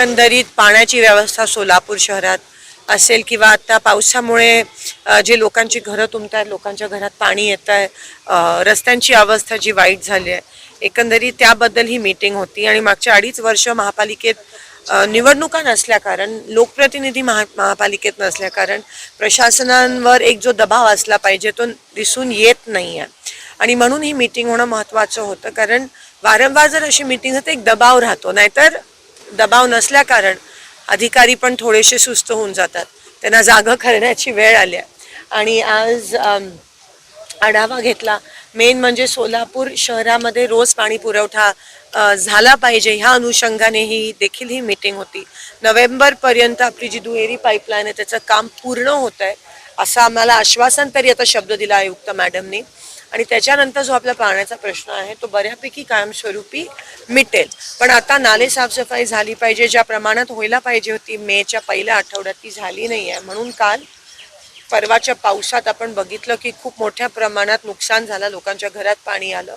एकंदरीत पाण्याची व्यवस्था सोलापूर शहरात असेल किंवा आता पावसामुळे जे लोकांची घरं तुमत आहेत लोकांच्या घरात पाणी येत आहे रस्त्यांची अवस्था जी वाईट झाली आहे एकंदरीत त्याबद्दल ही मीटिंग होती आणि मागच्या अडीच वर्ष महापालिकेत निवडणुका नसल्या कारण लोकप्रतिनिधी महा महापालिकेत नसल्या कारण प्रशासनांवर एक जो दबाव असला पाहिजे तो दिसून येत नाही आहे आणि म्हणून ही मीटिंग होणं महत्त्वाचं होतं कारण वारंवार जर अशी मीटिंग होते एक दबाव राहतो. नाहीतर दबाव नसल्याकारण अधिकारी पण थोडेसे सुस्त होऊन जातात. त्यांना जागं करण्याची वेळ आली आहे. आणि आज आढावा घेतला. मेन म्हणजे सोलापूर शहरामध्ये रोज पाणी पुरवठा झाला पाहिजे. ह्या अनुषंगाने ही देखील ही मीटिंग होती. नोव्हेंबरपर्यंत आपली जी दुहेरी पाईपलाईन आहे त्याचं काम पूर्ण होत आहे असं आम्हाला आश्वासन तरी आता शब्द दिला आयुक्त मॅडमनी आणि त्याच्यानंतर जो आपला पाण्याचा प्रश्न आहे तो बऱ्यापैकी कायमस्वरूपी मिटेल. पण आता नाले साफसफाई झाली पाहिजे ज्या प्रमाणात व्हायला पाहिजे होती मेच्या पहिल्या आठवड्यात ती झाली नाही आहे म्हणून काल परवाच्या पावसात आपण बघितलं की खूप मोठ्या प्रमाणात नुकसान झालं लोकांच्या घरात पाणी आलं.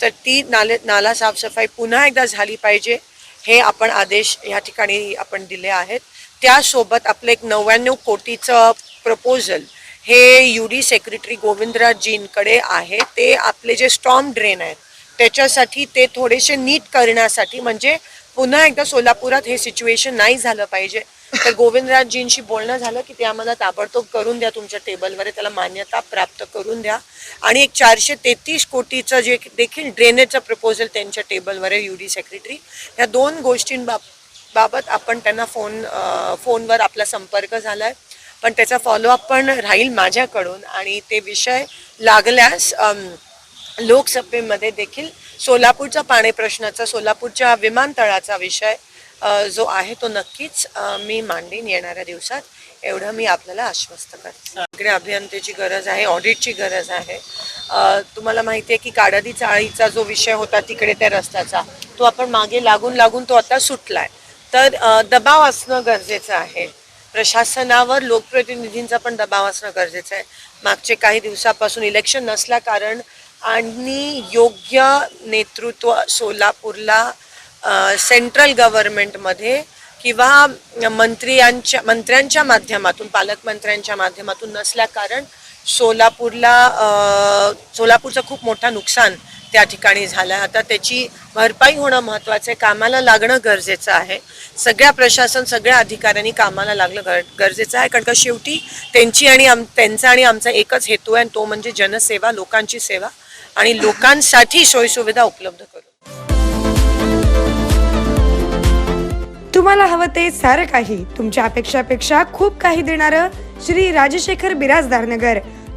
तर ती नाले नाला साफसफाई पुन्हा एकदा झाली पाहिजे हे आपण आदेश या ठिकाणी आपण दिले आहेत. त्यासोबत आपलं एक नव्याण्णव कोटीचं प्रपोजल हे यू डी सेक्रेटरी गोविंदराजजींकडे आहे. ते आपले जे स्टॉम ड्रेन आहेत त्याच्यासाठी ते थोडेसे नीट करण्यासाठी म्हणजे पुन्हा एकदा सोलापुरात हे सिच्युएशन नाही झालं पाहिजे. तर गोविंदराजजींशी बोलणं झालं की ते आम्हाला ताबडतोब करून द्या तुमच्या टेबलवर त्याला मान्यता प्राप्त करून द्या. आणि एक चारशे तेहतीस कोटीचं जे देखील ड्रेनेजचं प्रपोजल त्यांच्या टेबलवर आहे यू डी सेक्रेटरी ह्या दोन गोष्टींबाब बाबत आपण त्यांना फोन फोनवर आपला संपर्क झाला आहे पण त्याचा फॉलोअप पण राहील माझ्याकडून. आणि ते विषय लागल्यास लोकसभेमध्ये देखील सोलापूरचा पाणी प्रश्नाचा सोलापूरच्या विमानतळाचा विषय जो आहे तो नक्कीच मी मांडीन येणाऱ्या दिवसात. एवढं मी आपल्याला आश्वस्त करते. इकडे अभियंतेची गरज आहे ऑडिटची गरज आहे. तुम्हाला माहिती आहे की काडादी चाळीचा जो विषय होता तिकडे त्या रस्त्याचा तो आपण मागे लागून लागून तो आता सुटलाय. तर दबाव असणं गरजेचं आहे. प्रशासनावर लोकप्रतिनिधींचा पण दबाव असणं गरजेचं आहे. मागचे काही दिवसापासून इलेक्शन नसल्या कारण आणि योग्य नेतृत्व सोलापूरला सेंट्रल गव्हर्नमेंटमध्ये किंवा मंत्र्यांच्या मंत्र्यांच्या माध्यमातून पालकमंत्र्यांच्या माध्यमातून नसल्या कारण सोलापूरला सोलापूरचं खूप मोठं नुकसान त्या ठिकाणी झाला. आता त्याची भरपाई होणं महत्त्वाचं आहे. कामाला लागणं गरजेचं आहे. सगळ्या प्रशासन सगळ्या अधिकाऱ्यांनी कामाला लागणं गर गरजेचं आहे. कारण का शेवटी त्यांची आणि आम त्यांचा आणि आमचा एकच हेतू आहे आणि तो म्हणजे जनसेवा लोकांची सेवा आणि लोकांसाठी सोयीसुविधा उपलब्ध करू तुम्हाला हवं ते सारं काही. तुमच्या अपेक्षापेक्षा खूप काही देणारं श्री राजशेखर बिराजदार नगर.